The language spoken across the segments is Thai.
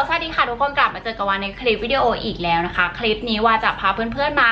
ลสวัสดีค่ะทุกคนกลับมาเจอกับวานในคลิปวิดีโออีกแล้วนะคะ คลิปนี้ว่าจะพาเพื่อนๆมา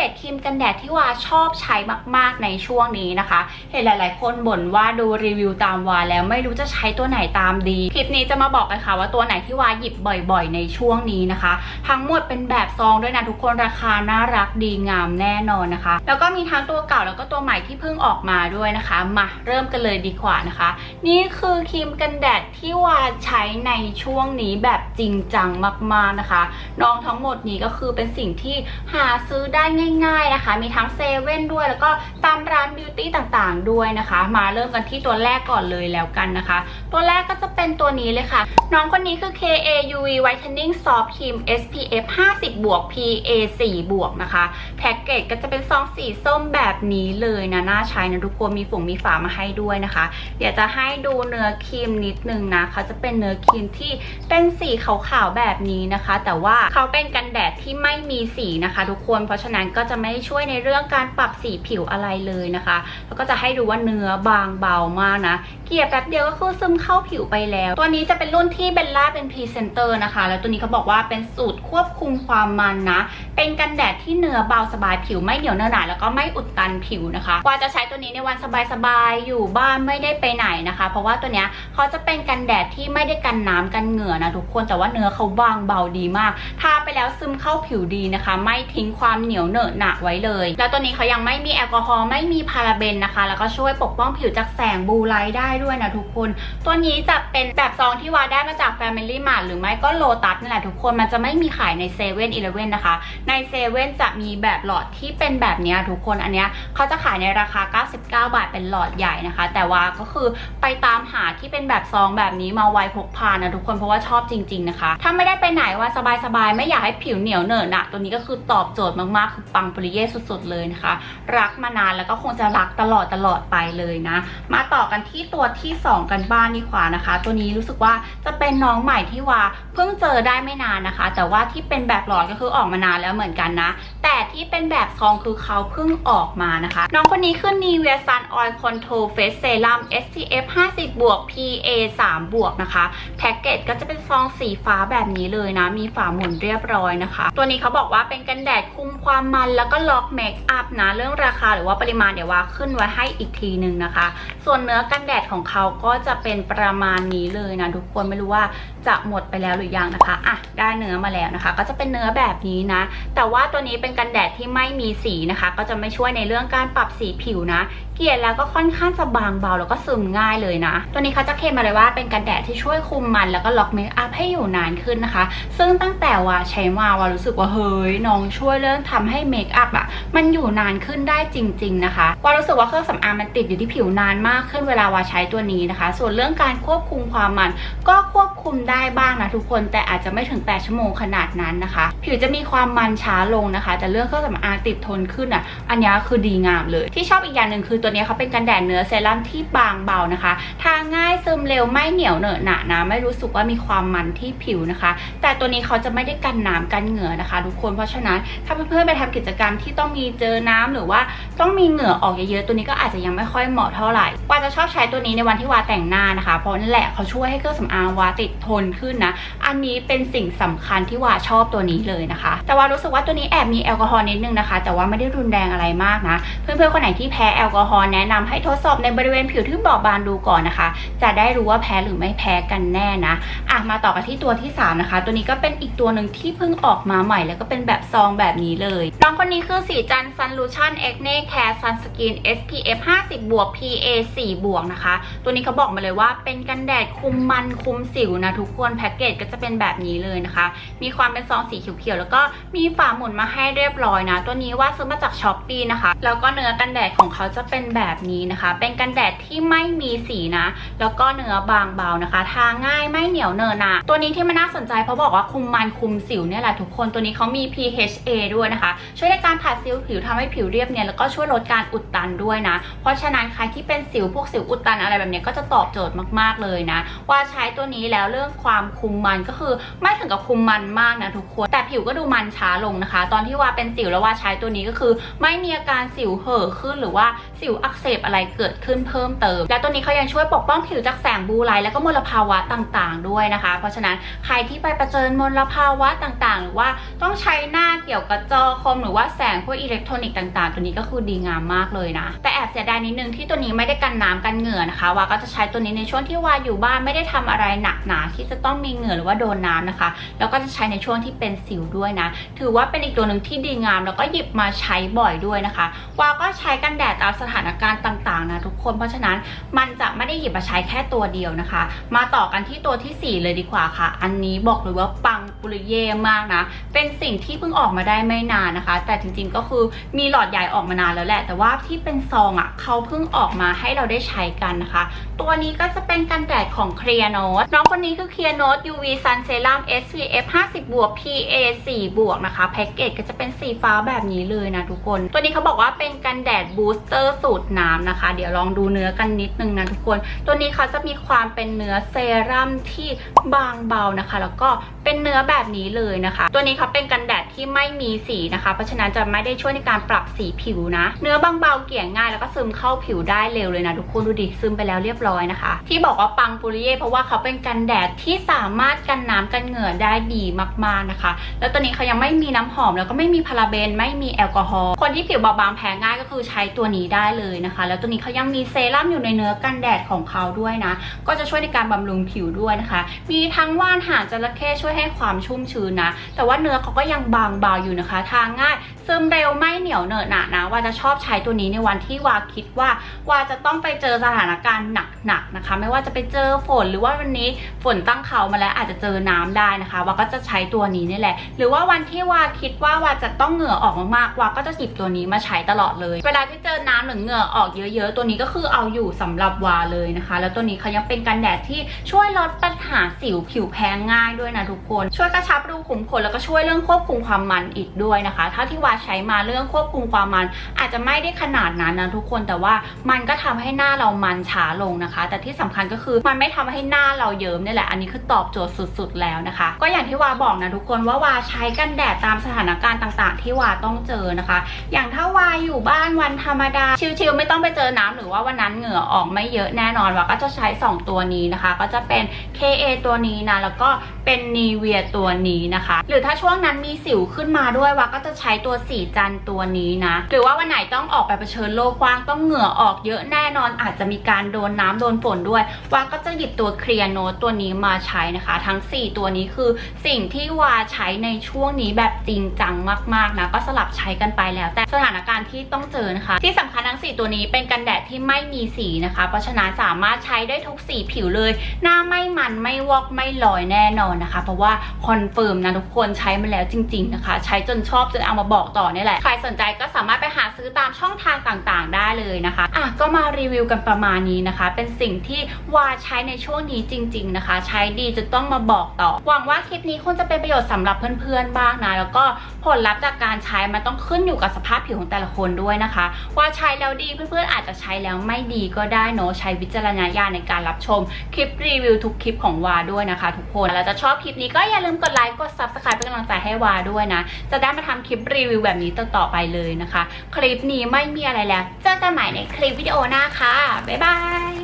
ดตครีมกันแดดที่ว่าชอบใช้มากๆในช่วงนี้นะคะ เห็นหลาย ๆ คนบ่นว่าดูรีวิวตามวาแล้วไม่รู้จะใช้ตัวไหนตามดี คลิปนี้จะมาบอกกันค่ะว่าตัวไหนที่วาหยิบบ่อย ๆ ในช่วงนี้นะคะ ทั้งหมดเป็นแบบซองด้วยนะทุกคนราคาน่ารักดีงามแน่นอนนะคะ แล้วก็มีทั้งตัวเก่าแล้วก็ตัวใหม่ที่เพิ่งออกมาด้วยนะคะ มาเริ่มกันเลยดีกว่านะคะ นี่คือครีมกันแดดที่วาใช้ในช่วงนี้แบบจริงจังมาก ๆนะคะ น้องทั้งหมดนี้ก็คือเป็นสิ่งที่หาซื้อได้ง่ายๆนะคะ มีทั้งเซเว่นด้วย แล้วก็ตามร้านบิวตี้ต่างๆ ด้วยนะคะ มาเริ่มกันที่ตัวแรกก่อนเลยแล้วกันนะคะ ตัวแรกก็จะเป็นตัวนี้เลยค่ะ น้องคนนี้คือ KA UV Whitening Soft Cream SPF 50บวก PA 4บวกนะคะแพ็กเกจก็จะเป็นซองสีส้มแบบนี้เลยนะน่าใช้นะทุกคนมีฝงมีฝามาให้ด้วยนะคะ เดี๋ยวจะให้ดูเนื้อครีมนิดนึงนะเขาจะเป็นเนื้อครีมที่เป็นสีขาวๆแบบนี้นะคะ แต่ว่าเขาเป็นกันแดดที่ไม่มีสีนะคะ ทุกคนเพราะฉะนั้นก็จะไม่ช่วยในเรื่องการปรับสีผิวอะไรเลยนะคะ แล้วก็จะให้ดูว่าเนื้อบางเบามากนะ เกลี่ยแป๊บเดียวก็คือซึมเข้าผิวไปแล้ว ตัวนี้จะเป็นรุ่นที่เบลล่าเป็นพรีเซนเตอร์นะคะ แล้วตัวนี้เขาบอกว่าเป็นสูตรควบคุมความมันนะ เป็นกันแดดที่เนื้อเบาสบายผิวไม่เหนียวเนื้อหนาแล้วก็ไม่อุดตันผิวนะคะ กว่าจะใช้ตัวนี้ในวันสบายๆอยู่บ้านไม่ได้ไปไหนนะคะ เพราะว่าตัวเนี้ยเขาจะเป็นกันแดดที่ไม่ได้กันน้ำกันเหงื่อนะทุกคนแต่ว่าเนื้อเขาบางเบาดีมากทาไปแล้วซึมเข้าผิวดีนะคะ ไม่ทิ้งความเหนียวเหนอะหนะไว้เลย แล้วตัวนี้เขายังไม่มีแอลกอฮอล์ไม่มีพาราเบนนะคะ แล้วก็ช่วยปกป้องผิวจากแสงบลูไลท์ได้ด้วยนะทุกคน ตัวนี้จะเป็นแบบซองที่วาได้มาจาก Family Mart หรือไม่ก็โลตัสนี่นแหละทุกคนมันจะไม่มีขายในเซเว่นอีเลเว่นนะคะ ในเซเว่นจะมีแบบหลอดที่เป็นแบบนี้ทุกคนอันเนี้ยเขาจะขายในราคา 99 บาทเป็นหลอดใหญ่นะคะ แต่ว่าก็คือไปตามหาที่เป็นแบบซองแบบนี้มาไว้พกพานะทุกคนเพราะว่าชอบจริง ๆนะคะ ถ้าไม่ได้ไปไหนว่าสบายๆไม่อยากให้ผิวเหนียวเหนอะหนะตัวนี้ก็คือตอบโจทย์มากๆคือปังปริเย่สุดๆเลยนะคะ รักมานานแล้วก็คงจะรักตลอดตลอดไปเลยนะ มาต่อกันที่ตัวที่ 2 กันบ้านดีกว่านะคะ ตัวนี้รู้สึกว่าจะเป็นน้องใหม่ที่ว่าเพิ่งเจอได้ไม่นานนะคะ แต่ว่าที่เป็นแบบหลอดก็คือออกมานานแล้วเหมือนกันนะ แต่ที่เป็นแบบซองคือเขาเพิ่งออกมานะคะ น้องคนนี้คือ Nivea Sun Oil Control Face Serum SPF 50บวก PA 3บวกนะคะแพ็กเกจก็จะเป็นซองสีฟ้าแบบนี้เลยนะ มีฝาหมุนเรียบร้อยนะคะ ตัวนี้เขาบอกว่าเป็นกันแดดคุมความมันแล้วก็ล็อกเมคอัพนะเรื่องราคาหรือว่าปริมาณเดี๋ยวว่าขึ้นไว้ให้อีกทีหนึ่งนะคะ ส่วนเนื้อกันแดดของเขาก็จะเป็นประมาณนี้เลยนะทุกคนไม่รู้ว่าจะหมดไปแล้วหรือยังนะคะอะได้เนื้อมาแล้วนะคะ ก็จะเป็นเนื้อแบบนี้นะ แต่ว่าตัวนี้เป็นกันแดดที่ไม่มีสีนะคะ ก็จะไม่ช่วยในเรื่องการปรับสีผิวนะ เกลี่ยแล้วก็ค่อนข้างจะบางเบาแล้วก็ซึมง่ายเลยนะ ตัวนี้เขาจะเคลมมาเลยว่าเป็นกันแดดที่ช่วยคุมมันแล้วก็ล็อกเมคอัพให้อยู่นานขึ้นนะคะ ซึ่งตั้งแต่ว่าใช้มาว่ารู้สึกว่าเฮ้ยน้องช่วยเรื่องทำให้เมคอัพอะมันอยู่นานขึ้นได้จริง ๆนะคะว่ารู้สึกว่าเครื่องสำอางมันติดอยู่ที่ผิวนานมากขึ้นเวลาว่าใช้ตัวนี้นะคะ ส่วนเรื่องการควบคุมความมัน ก็ควบคุมได้บ้างนะทุกคนแต่อาจจะไม่ถึง 8 ชั่วโมงขนาดนั้นนะคะ ผิวจะมีความมันช้าลงนะคะ แต่เรื่องเครื่องสำอางติดทนขึ้นอะอันนี้คือดีงามเลย ที่ชอบอีกอย่างหนึ่งคือตัวตัวนี้เขาเป็นกันแดดเนื้อเซรั่มที่บางเบานะคะ ทาง่ายซึมเร็วไม่เหนียวเหนอะหนะนะ ไม่รู้สึกว่ามีความมันที่ผิวนะคะ แต่ตัวนี้เขาจะไม่ได้กันน้ำกันเหงื่อนะคะ ทุกคน เพราะฉะนั้นถ้าเพื่อนๆไปทำกิจกรรมที่ต้องมีเจอน้ำหรือว่าต้องมีเหงื่อออกเยอะๆตัวนี้ก็อาจจะยังไม่ค่อยเหมาะเท่าไหร่วาจะชอบใช้ตัวนี้ในวันที่วาแต่งหน้านะคะ เพราะนั่นแหละเขาช่วยให้เครื่องสำอางวาติดทนขึ้นนะ อันนี้เป็นสิ่งสำคัญที่วาชอบตัวนี้เลยนะคะ แต่ว่ารู้สึกว่าตัวนี้แอบมีแอลกอฮอล์นิดนึงนะคะ แต่ว่าไม่ได้รุนแรงอะไรมากนะ เพื่อนๆคนไหนที่แพ้แอลกอฮอล์แนะนำให้ทดสอบในบริเวณผิวที่บอบบางดูก่อนนะคะ จะได้รู้ว่าแพ้หรือไม่แพ้กันแน่นะอะมาต่อกันที่ตัวที่ 3 นะคะ ตัวนี้ก็เป็นอีกตัวหนึ่งที่เพิ่งออกมาใหม่ แล้วก็เป็นแบบซองแบบนี้เลยน้องคนนี้คือสีจัน Solution Acne Care Sunscreen SPF 50บวก PA 4บวกนะคะ ตัวนี้เขาบอกมาเลยว่าเป็นกันแดดคุมมันคุมสิวนะทุกคนแพ็กเกจก็จะเป็นแบบนี้เลยนะคะ มีความเป็นซองสีเขียวๆแล้วก็มีฝาหมุนมาให้เรียบร้อยนะ ตัวนี้ว่าซื้อมาจากช้อปปีนะคะ แล้วก็เนื้อกันแดดของเขาจะเป็นแบบนี้นะคะ เป็นกันแดดที่ไม่มีสีนะ แล้วก็เนื้อบางเบานะคะ ทาง่ายไม่เหนียวเนอะหนะตัวนี้ที่มันน่าสนใจเพราะบอกว่าคุมมันคุมสิวเนี่ยแหละทุกคนตัวนี้เขามี PHA ด้วยนะคะ ช่วยในการผัดซิลผิวทำให้ผิวเรียบเนียนแล้วก็ช่วยลดการอุดตันด้วยนะ เพราะฉะนั้นใครที่เป็นสิวพวกสิวอุดตันอะไรแบบนี้ก็จะตอบโจทย์มากๆเลยนะ ว่าใช้ตัวนี้แล้วเรื่องความคุมมันก็คือไม่ถึงกับคุมมันมากนะทุกคนแต่ผิวก็ดูมันช้าลงนะคะ ตอนที่ว่าเป็นสิวแล้วว่าใช้ตัวนี้ก็คือ ไม่มีอาการสิวเห่อขึ้นหรือว่าสิวอักเสบอะไรเกิดขึ้นเพิ่มเติม และตัวนี้เขายังช่วยปกป้องผิวจากแสงบูไลท์แล้วก็มลภาวะต่างๆ ด้วยนะคะ เพราะฉะนั้นใครที่ไปประเจิญมลภาวะต่างๆ หรือว่าต้องใช้หน้าเกี่ยวกับจอคอมหรือว่าแสงพวกอิเล็กทรอนิกส์ต่างๆ ตัวนี้ก็คือดีงามมากเลยนะ แต่แอบเสียดายนิดนึงที่ตัวนี้ไม่ได้กันน้ำกันเหงื่อนะคะว่าก็จะใช้ตัวนี้ในช่วงที่วาอยู่บ้านไม่ได้ทำอะไรหนักหนาที่จะต้องมีเหงื่อหรือว่าโดนน้ำนะคะ แล้วก็จะใช้ในช่วงที่เป็นสิวด้วยนะ ถือว่าเป็นอีกตัวหนึ่งที่ดีงาม แล้วก็หยิบมาใช้บ่อยด้วยนะคะวาก็ใช้กันแดดตามสถานานการณ์ต่างๆนะทุกคน เพราะฉะนั้นมันจะไม่ได้หยิบมาใช้แค่ตัวเดียวนะคะ มาต่อกันที่ตัวทีสี่ 4 เลยดีกว่าค่ะ อันนี้บอกเลยว่าปังปุริเย่มากนะ เป็นสิ่งที่เพิ่งออกมาได้ไม่นานนะคะ แต่จริงๆก็คือมีหลอดใหญ่ออกมานานแล้วแหละ แต่ว่าที่เป็นซองอะ่ะเขาเพิ่งออกมาให้เราได้ใช้กันนะคะ ตัวนี้ก็จะเป็นกันแดดของ Clear Note น้องคนนี้คือ Clear Note UV Sun Serum SPF 50บวก PA 4บวกนะคะแพ็กเกจก็จะเป็นสีฟ้าแบบนี้เลยนะทุกคน ตัวนี้เขาบอกว่าเป็นกันแดดบูสเตอร์สูตรน้ำนะคะ เดี๋ยวลองดูเนื้อกันนิดนึงนะทุกคน ตัวนี้เขาจะมีความเป็นเนื้อเซรั่มที่บางเบานะคะ แล้วก็เป็นเนื้อแบบนี้เลยนะคะ ตัวนี้เขาเป็นกันแดด ที่ไม่มีสีนะคะ เพราะฉะนั้นจะไม่ได้ช่วยในการปรับสีผิวนะ เนื้อบางเบาเกี่ยง่ายแล้วก็ซึมเข้าผิวได้เร็วเลยนะทุกคนดูดิซึมไปแล้วเรียบร้อยนะคะ ที่บอกว่าปังปุริเย่เพราะว่าเขาเป็นกันแดดที่สามารถกันน้ำกันเหงื่อได้ดีมากๆนะคะ แล้วตัวนี้เขายังไม่มีน้ำหอมแล้วก็ไม่มีพาราเบนไม่มีแอลกอฮอล์คนที่ผิวบาบบางแพ้ง่ายก็คือใช้ตัวนี้ได้เลยนะคะ แล้วตัวนี้เขายังมีเซรั่มอยู่ในเนื้อกันแดดของเขาด้วยนะ ก็จะช่วยในการบำรุงผิวด้วยนะคะ มีทั้งว่านหางจระเข้ช่วยให้ความชุ่มชื้นนะ แต่ว่าเนื้อเขาก็ยังบาางเบาอยู่นะคะทางง่าย ซึมเร็วไม่เหนียวเหนอะหนะนะว่าจะชอบใช้ตัวนี้ในวันที่วาคิดว่าว่าจะต้องไปเจอสถานการณ์หนักๆนะคะ ไม่ว่าจะไปเจอฝนหรือว่าวันนี้ฝนตั้งเขามาแล้วอาจจะเจอน้ำได้นะคะวาก็จะใช้ตัวนี้นี่แหละ หรือว่าวันที่วาคิดว่าวาจะต้องเหงื่อออกมากๆวาก็จะหยิบตัวนี้มาใช้ตลอดเลย เวลาที่เจอน้ำหรือเหงื่อออกเยอะๆ ตัวนี้ก็คือเอาอยู่สำหรับวาเลยนะคะ แล้วตัวนี้เขายังเป็นกันแดดที่ช่วยลดปัญหาสิวผิวแพ้ง่ายด้วยนะทุกคน ช่วยกระชับรูขุมขนแล้วก็ช่วยเรื่องควบคุมความมันอีกด้วยนะคะ ถ้าที่วาใช้มาเรื่องควบคุมความมัน อาจจะไม่ได้ขนาดนั้นนะทุกคนแต่ว่ามันก็ทำให้หน้าเรามันช้าลงนะคะ แต่ที่สำคัญก็คือมันไม่ทำให้หน้าเราเยิ้มนี่แหละอันนี้คือตอบโจทย์สุด ๆ แล้วนะคะ ก็อย่างที่วาบอกนะทุกคนว่าวาใช้กันแดดตามสถานการณ์ต่าง ๆ ที่วาต้องเจอนะคะ อย่างถ้าวาอยู่บ้านวันธรรมดา ชิลๆไม่ต้องไปเจอน้ำหรือว่าวันนั้นเหงื่อออกไม่เยอะแน่นอนวาก็จะใช้ 2 ตัวนี้นะคะ ก็จะเป็น KA ตัวนี้นะแล้วก็เป็นนีเวียตัวนี้นะคะ หรือถ้าช่วงนั้นมีสิวขึ้นมาด้วยวาก็จะใช้ตัวสีจันตัวนี้นะ หรือว่าวันไหนต้องออกไปเผชิญโลกกว้างต้องเหงื่อออกเยอะแน่นอนอาจจะมีการโดนน้ำโดนฝนด้วยวาก็จะหยิบตัวเคลียร์โนตตัวนี้มาใช้นะคะ ทั้ง 4 ตัวนี้คือสิ่งที่วาใช้ในช่วงนี้แบบจริงจังมากๆนะก็สลับใช้กันไปแล้ว แต่สถานการณ์ที่ต้องเจอนะคะ ที่สำคัญทั้ง 4 ตัวนี้เป็นกันแดดที่ไม่มีสีนะคะ เพราะฉะนั้นสามารถใช้ได้ทุกสีผิวเลย หน้าไม่มันไม่วอกไม่ลอยแน่นอนนะคะ เพราะว่าคอนเฟิร์มนะทุกคนใช้มาแล้วจริงๆนะคะ ใช้จนชอบจนเอามาบอกต่อนี่แหละ ใครสนใจก็สามารถไปหาซื้อตามช่องทางต่างๆ ได้เลยนะคะอะก็มารีวิวกันประมาณนี้นะคะ เป็นสิ่งที่วาใช้ในช่วงนี้จริง ๆนะคะ ใช้ดีจนต้องมาบอกต่อ หวังว่าคลิปนี้คงจะเป็นประโยชน์สำหรับเพื่อนๆบ้างนะแล้วก็ผลลัพธ์จากการใช้มันต้องขึ้นอยู่กับสภาพผิวของแต่ละคนด้วยนะคะ ว่าใช้แล้วดีเพื่อนๆอาจจะใช้แล้วไม่ดีก็ได้เนอะใช้วิจารณญาณในการรับชม คลิปรีวิวทุกคลิปของวาด้วยนะคะ ทุกคนแล้วจะชอบคลิปนี้ก็อย่าลืมกดไลค์กด subscribe เป็นกำลังใจให้วาด้วยด้วยนะ จะได้มาทำคลิปรีวิวแบบนี้ต่อๆไปเลยนะคะ คลิปนี้ไม่มีอะไรแล้ว เจอกันใหม่ในคลิปวิดีโอหน้าค่ะ บ๊ายบาย